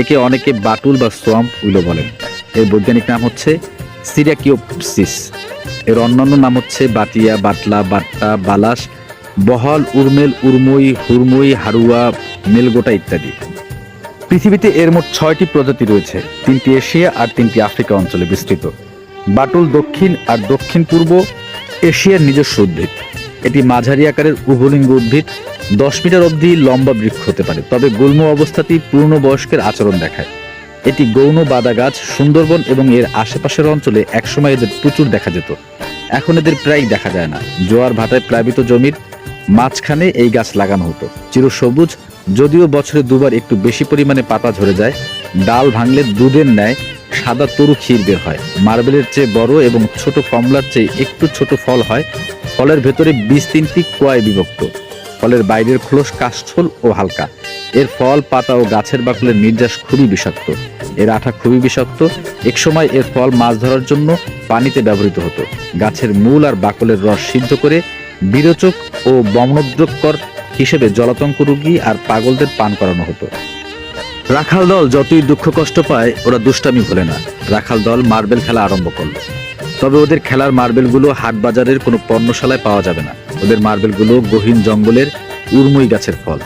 একে অনেকে বাটুল বা সোয়াম্প উইলো বলেন এর বৈজ্ঞানিক নাম হচ্ছে সিরিয়াকিওপসিস। এর অন্যান্য নাম হচ্ছে বাটিয়া বাটলা, বাট্টা, বালাস, বহল, উর্মেল, উর্মই, হুরমই, হারুয়া, মেলগোটা ইত্যাদি। পৃথিবীতে এর মোট ছয়টি প্রজাতি রয়েছে, তিনটি এশিয়া আর তিনটি আফ্রিকা অঞ্চলে বিস্তৃত। বাটুল দক্ষিণ আর দক্ষিণ পূর্ব এশিয়ার নিজস্ব উদ্ভিদ। এটি মাঝারি আকারের উভলিঙ্গ উদ্ভিদ দশ মিটার অবধি লম্বা বৃক্ষ হতে পারে, তবে গুল্ম অবস্থাতেই পূর্ণ বয়স্কের আচরণ দেখায়। এটি গৌণ বাদা গাছ, সুন্দরবন এবং এর আশেপাশের অঞ্চলে একসময় এদের প্রচুর দেখা যেত। এখন এদের প্রায় দেখা যায় না। জোয়ার ভাটায় প্লাবিত জমির মাঝখানে এই গাছ লাগানো হতো। চিরসবুজ, যদিও বছরে দুবার একটু বেশি পরিমাণে পাতা ঝরে যায়, ডাল ভাঙলে দুধের ন্যায় সাদা তরু ক্ষীর বের হয়। মার্বেলের চেয়ে বড় এবং ছোট কমলার চেয়ে একটু ছোট ফল হয়, ফলের ভেতরে বীজ তিনটি কোয়ায় বিভক্ত। ফলের বাইরের খোলস কাষ্ঠল ও হালকা। এর ফল, পাতা ও গাছের বাকলের নির্যাস খুবই বিষাক্ত। এর আঠা খুবই বিষাক্ত। একসময় এর ফল মাছ ধরার জন্য পানিতে ব্যবহৃত হতো। গাছের মূল আর বাকলের রস সিদ্ধ করে বিরোচক ও বমনোদ্রকর হিসেবে জলাতঙ্ক রোগী আর পাগলদের পান করানো হতো। রাখাল দল যতই দুঃখ কষ্ট পায়, ওরা দুষ্টামি ভোলে না। রাখাল দল মার্বেল খেলা আরম্ভ করল। তবে ওদের খেলার মার্বেলগুলো হাট বাজারের কোনো পণ্যশালায় পাওয়া যাবে না। ওদের মার্বেলগুলো গহীন জঙ্গলের উর্মই গাছের ফল।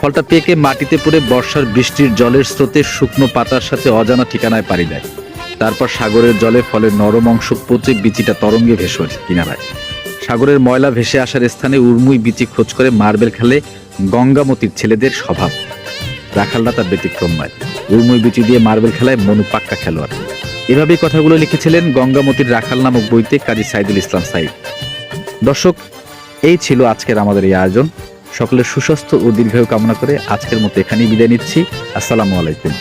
ফলটা পেকে মাটিতে পড়ে বর্ষার বৃষ্টির জলের স্রোতে শুকনো পাতার সাথে অজানা ঠিকানায় পাড়ি দেয়। তারপর সাগরের জলে ফলের নরম অংশ পচে বিচিটা তরঙ্গে ভেসে ওঠে কিনারায়। সাগরের ময়লা ভেসে আসার স্থানে উর্মুই বিচি খোঁজ করে মার্বেল খেলে গঙ্গামতির ছেলেদের স্বভাব। রাখালরা তার ব্যতিক্রম নয়। উর্মুই বিচি দিয়ে মার্বেল খেলায় মনু পাক্কা খেলোয়াড়। এভাবেই কথাগুলো লিখেছিলেন গঙ্গামতির রাখাল নামক বইতে কাজী সাইদুল ইসলাম সাইদ। দর্শক এই ছিল আজকের আমাদের এই আয়োজন। সকলের সুস্বাস্থ্য ও দীর্ঘায়ু কামনা করে আজকের মতো এখানেই বিদায় নিচ্ছি। আসসালামু আলাইকুম।